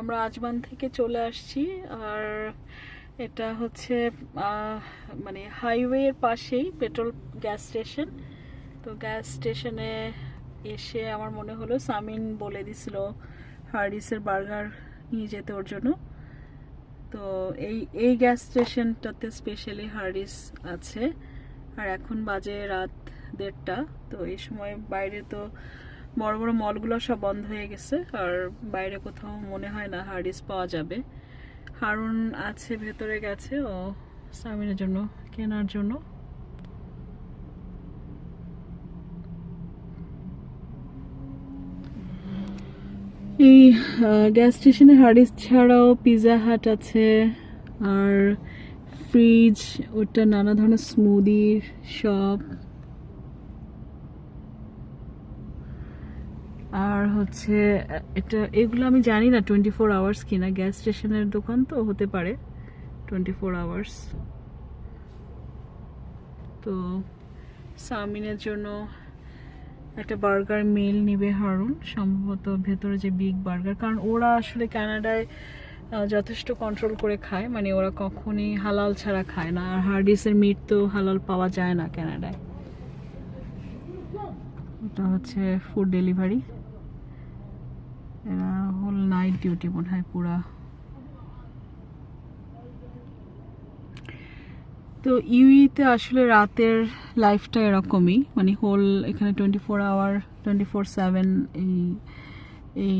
আমরা আজমান থেকে চলে আসছি, আর এটা হচ্ছে মানে হাইওয়ের পাশেই পেট্রোল গ্যাস স্টেশন। তো গ্যাস স্টেশনে এসে আমার মনে হলো সামিন বলে দিছিল হার্ডিসের বার্গার নিয়ে যেতে ওর জন্য। তো এই এই গ্যাস স্টেশনটাতে স্পেশালি হার্ডিস আছে। আর এখন বাজে রাত দেড়টা, তো এই সময় বাইরে তো বড় বড় মলগুলো সব বন্ধ হয়ে গেছে, আর বাইরে কোথাও মনে হয় না হার্ডিস পাওয়া যাবে। হারুন আছে, ভেতরে গেছে, ও সামিনের জন্য, কেনার জন্য। এই গ্যাস স্টেশনে হার্ডিস ছাড়াও পিৎজা হাট আছে, আর ফ্রিজ ওটা নানা ধরনের স্মুদির শপ আর হচ্ছে, এটা, এগুলো আমি জানি না টোয়েন্টি ফোর আওয়ার্স কিনা। গ্যাস স্টেশনের দোকান তো, হতে পারে। টোয়েন্টি ফোর আওয়ার্স তো, সামিনের জন্য একটা বার্গার মিল নিবে হারুন। সম্ভবত ভেতরে যে বিগ বার্গার কারণ ওরা আসলে কানাডায় যথেষ্ট কন্ট্রোল করে খায়। মানে ওরা কখনই হালাল ছাড়া খায় না। আর হার্ডিসের মিট তো হালাল পাওয়া যায় না কানাডায়। এটা হচ্ছে ফুড ডেলিভারি এরা হোল নাইট ডিউটি মনে হয় পুরা। তো ইউইতে আসলে রাতের লাইফটা এরকমই মানে হোল এখানে twenty four hour twenty four seven এই এই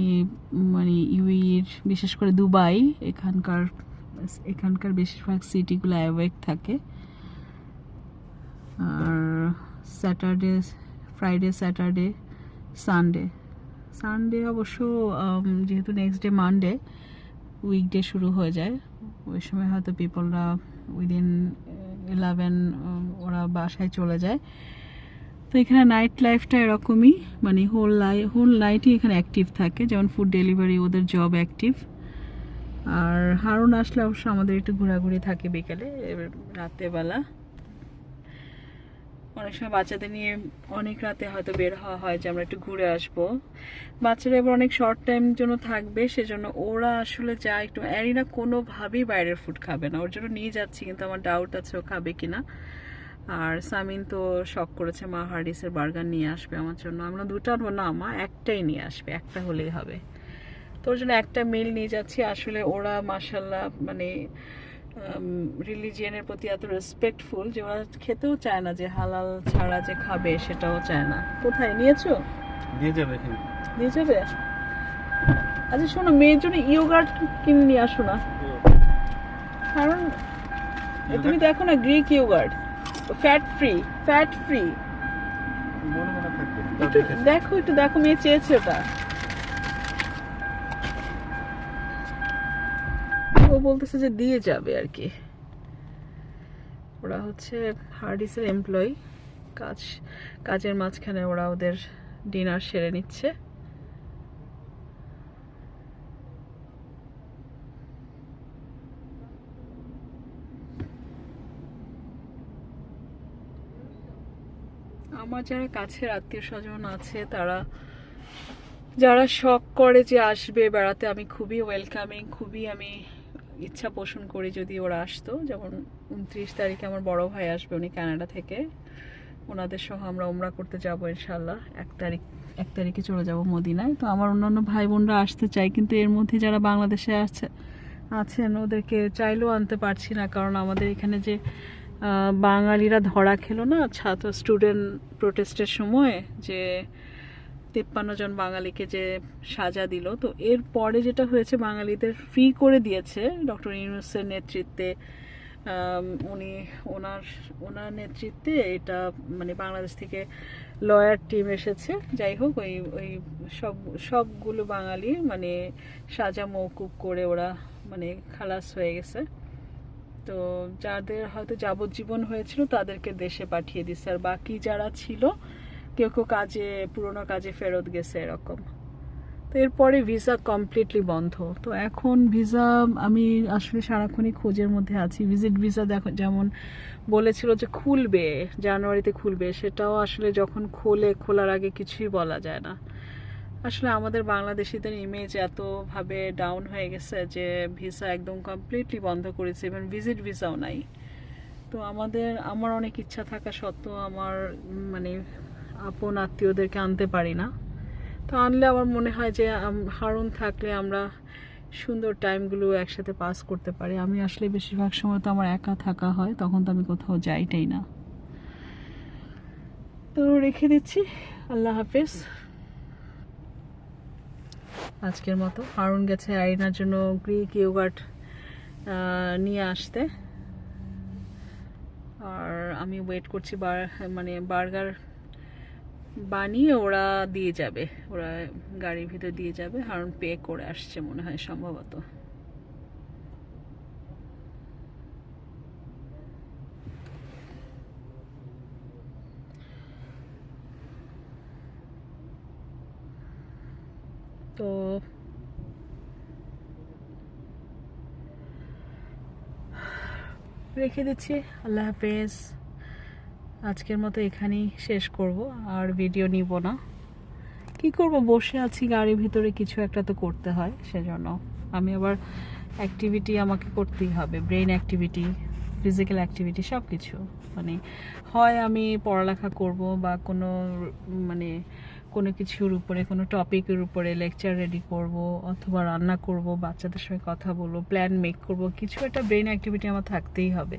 মানে ইউইর বিশেষ করে দুবাই, এখানকার এখানকার বেশিরভাগ সিটিগুলো অ্যাওয়েক থাকে। আর Saturday Friday Saturday Sunday Sunday অবশ্য যেহেতু নেক্সট ডে মানডে উইকডে শুরু হয়ে যায়। ওই সময় হয়তো পিপলরা উইদিন ইলেভেন ওরা বাসায় চলে যায়। তো এখানে নাইট লাইফটা এরকমই মানে হোল লাই হোল নাইটই এখানে অ্যাক্টিভ থাকে। যেমন ফুড ডেলিভারি ওদের জব অ্যাক্টিভ আর হারুন আসলে অবশ্য আমাদের একটু ঘোরাঘুরি থাকে বিকেলে রাতেরবেলা অনেক সময় বাচ্চাদের নিয়ে অনেক রাতে হয়তো বের হওয়া হয় যে আমরা একটু ঘুরে আসব। বাচ্চারা এবার অনেক শর্ট টাইম জন্য থাকবে, সেজন্য ওরা আসলে যা একটু অ্যারিনা কোনোভাবেই বাইরের ফুড খাবে না। ওর জন্য নিয়ে যাচ্ছি, কিন্তু আমার ডাউট আছে ও খাবে কিনা। আর সামিন তো শখ করেছে, মা হার্ডিসের বার্গার নিয়ে আসবে আমার জন্য। আমরা দুটো আনব, না, মা একটাই নিয়ে আসবে, একটা হলেই হবে। তো ওর জন্য একটা মিল নিয়ে যাচ্ছি, আসলে ওরা মাসাল্লাহ মানে রিলিজিয়ানের প্রতি এত রেসপেক্টফুল যে ওরা খেতেও চায় না যে হালাল ছাড়া যে খাবে সেটাও চায় না। কোথায়? নিয়েছো? দিয়ে যাবে দিয়ে যাবে? আচ্ছা শোনো মেয়ের জন্য ইয়োগার্ট কিনে নিয়ে আসো না। কারণ তুমি দেখো না Greek yoghurt fat free fat free মনে মনে একটু দেখো একটু দেখো মেয়ে চেয়েছে ওটা। ও বলতেছে যে দিয়ে যাবে আর কি ওরা হচ্ছে হার্ডিসের এমপ্লয়ি কাজ, কাজের মাঝখানে ওরা ওদের ডিনার সেরে নিচ্ছে। আমার যারা কাছের আত্মীয় স্বজন আছে, তারা, যারা শখ করে যে আসবে বেড়াতে, আমি খুবই ওয়েলকামিং খুবই আমি ইচ্ছা পোষণ করি যদি ওরা আসতো। যেমন উনত্রিশ তারিখে আমার বড় ভাই আসবে উনি কানাডা থেকে। ওনাদের সহ আমরা ওমরা করতে যাব ইনশাল্লাহ এক তারিখ, এক তারিখে চলে যাব মদিনায়। তো আমার অন্যান্য ভাই বোনরা আসতে চাই কিন্তু এর মধ্যে যারা বাংলাদেশে আছে, আছেন, ওদেরকে চাইলেও আনতে পারছি না। কারণ আমাদের এখানে যে বাঙালিরা ধরা খেলো না, ছাত্র স্টুডেন্ট প্রোটেস্টের সময়, যে তেপ্পান্ন জন বাঙালিকে যে সাজা দিল। তো এর পরে যেটা হয়েছে, বাঙালিদের ফ্রি করে দিয়েছে ডক্টর ইউনুসের নেতৃত্বে। উনি, ওনার ওনার নেতৃত্বে এটা মানে বাংলাদেশ থেকে লয়ার টিম এসেছে। যাই হোক, ওই ওই সব, সবগুলো বাঙালি মানে সাজা মৌকুব করে ওরা মানে খালাস হয়ে গেছে। তো যাদের হয়তো যাবজ্জীবন হয়েছিল, তাদেরকে দেশে পাঠিয়ে দিচ্ছে আর বাকি যারা ছিল কেউ কেউ কাজে, পুরোনো কাজে ফেরত গেছে এরকম। তো এরপরে ভিসা কমপ্লিটলি বন্ধ। তো এখন ভিসা, আমি আসলে সারাক্ষণই খোঁজের মধ্যে আছি। ভিজিট ভিসা দেখো, যেমন বলেছিল যে খুলবে, জানুয়ারিতে খুলবে, সেটাও আসলে যখন খোলে, খোলার আগে কিছুই বলা যায় না। আসলে আমাদের বাংলাদেশিদের ইমেজ এতভাবে ডাউন হয়ে গেছে যে ভিসা একদম কমপ্লিটলি বন্ধ করেছে ইভেন ভিজিট ভিসাও নাই। তো আমাদের, আমার অনেক ইচ্ছা থাকা সত্ত্বেও আমার মানে আপন আত্মীয়দেরকে আনতে পারি না। তো আনলে আমার মনে হয় যে হারুন থাকলে আমরা সুন্দর টাইমগুলো একসাথে পাস করতে পারি। আমি আসলে বেশিরভাগ সময় তো আমার একা থাকা হয়, তখন তো আমি কোথাও যাইটাই না। তো রেখে দিচ্ছি। আল্লাহ হাফেজ। আজকের মতো। হারুন গেছে আইনার জন্য গ্রিক ইয়োগার্ট নিয়ে আসতে। আর আমি ওয়েট করছি বার মানে বার্গার বানিয়ে ওরা দিয়ে যাবে। ওরা গাড়ির ভিতর দিয়ে যাবে। হারুন পে করে আসছে মনে হয় সম্ভবত। তো রেখে দিচ্ছি। আল্লাহ হাফেজ। আজকের মতো এখানেই শেষ করব, আর ভিডিও নিব না। কি করব? বসে আছি, গাড়ির ভিতরে কিছু একটা তো করতে হয়, সেজন্য। আমি আবার অ্যাক্টিভিটি আমাকে করতেই হবে ব্রেন অ্যাক্টিভিটি ফিজিক্যাল অ্যাক্টিভিটি সব কিছু মানে হয় আমি পড়ালেখা করব বা কোনো মানে কোনো কিছুর উপরে, কোনো টপিকের উপরে লেকচার রেডি করব, অথবা রান্না করব, বাচ্চাদের সঙ্গে কথা বলব প্ল্যান মেক করব, কিছু একটা ব্রেন অ্যাক্টিভিটি আমার থাকতেই হবে।